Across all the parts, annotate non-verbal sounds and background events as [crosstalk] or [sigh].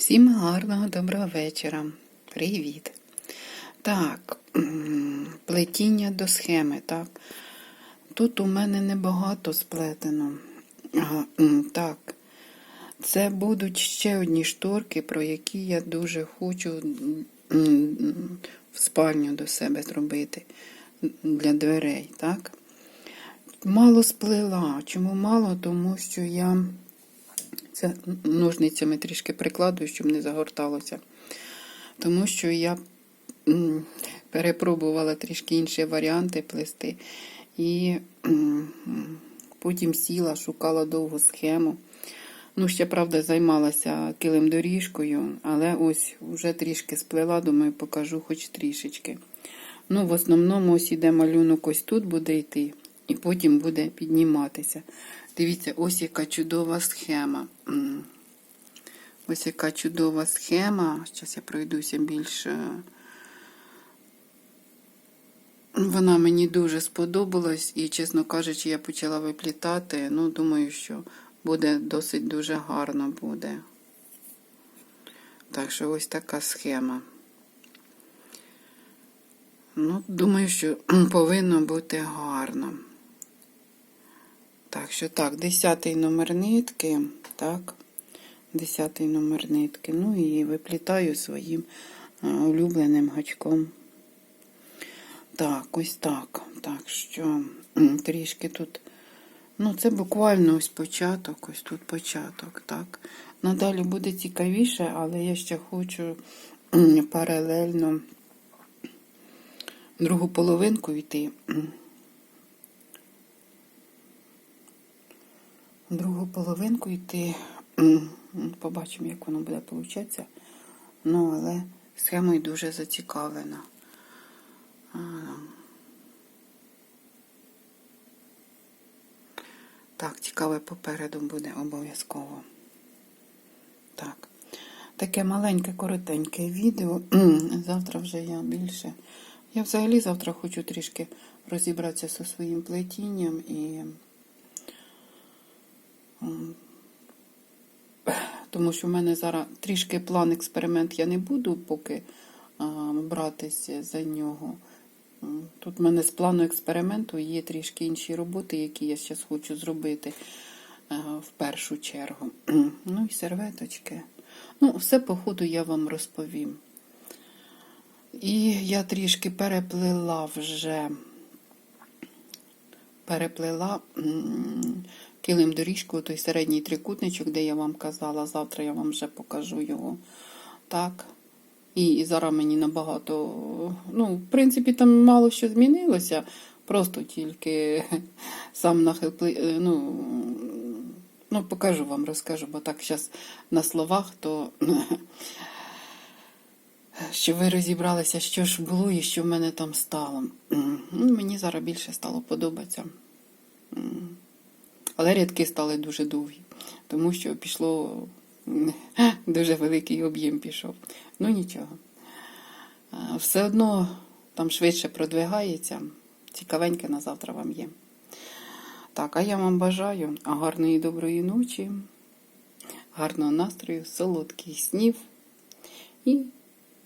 Всім гарного доброго вечора. Привіт. Так, плетіння до схеми, так. Тут у мене небагато сплетено. Так. Це будуть ще одні шторки, про які я дуже хочу в спальню до себе зробити для дверей, так? Мало сплела. Чому мало? Тому що я це ножницями трішки прикладую, щоб не загорталося. Тому що я перепробувала трішки інші варіанти плести. І потім сіла, шукала довго схему. Ну, ще, правда, займалася килим доріжкою, але ось вже трішки сплела, думаю, покажу хоч трішечки. Ну, в основному ось іде малюнок, ось тут буде йти, і потім буде підніматися. Дивіться, ось яка чудова схема. Ось яка чудова схема. Зараз я пройдуся більш. е, Вона мені дуже сподобалась, і, чесно кажучи, я почала виплітати. Ну, думаю, що буде досить дуже гарно буде. Так що ось така схема. Ну, думаю, що повинно бути гарно. Так що так, десятий номер нитки, так, десятий номер нитки. Ну і виплітаю своїм е, улюбленим гачком. Так, ось так. Так що трішки тут. Ну, це буквально ось початок, ось тут початок, так. Надалі буде цікавіше, але я ще хочу паралельно другу половинку йти. Другу половинку йти. Побачимо, як воно буде получатися. Ну, але схемою дуже зацікавлена. Так, цікаве попереду буде обов'язково. Так. Таке маленьке, коротеньке відео. [clears throat] Завтра вже я більше. Я взагалі завтра хочу трішки розібратися зі своїм плетінням і. Тому що в мене зараз трішки план експеримент я не буду поки братися за нього. Тут в мене з плану експерименту є трішки інші роботи, які я зараз хочу зробити в першу чергу. [clears throat] Ну і серветочки. Ну, все по ходу я вам розповім. І я трішки переплила вже переплела килим доріжку, той середній трикутничок, де я вам казала. Завтра я вам вже покажу його. Так. І, і зараз мені набагато. Ну, в принципі, там мало що змінилося. Просто тільки [laughs] сам нахил е, ну, ну, покажу вам, розкажу, бо так зараз на словах, то [laughs] щоб ви розібралися, що ж було і що в мене там стало. Ну, Мені зараз більше стало подобатися. Але рядки стали дуже довгі, тому що пішло [laughs] дуже великий об'єм пішов. Ну нічого. Все одно там швидше продвигається. Цікавеньке на завтра вам є. Так, а я вам бажаю гарної доброї ночі, гарного настрою, солодких снів. І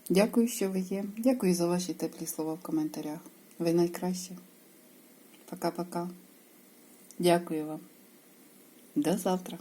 дякую, що ви є. Дякую за ваші теплі слова в коментарях. Ви найкращі. Пока-пока. Дякую вам. До завтра.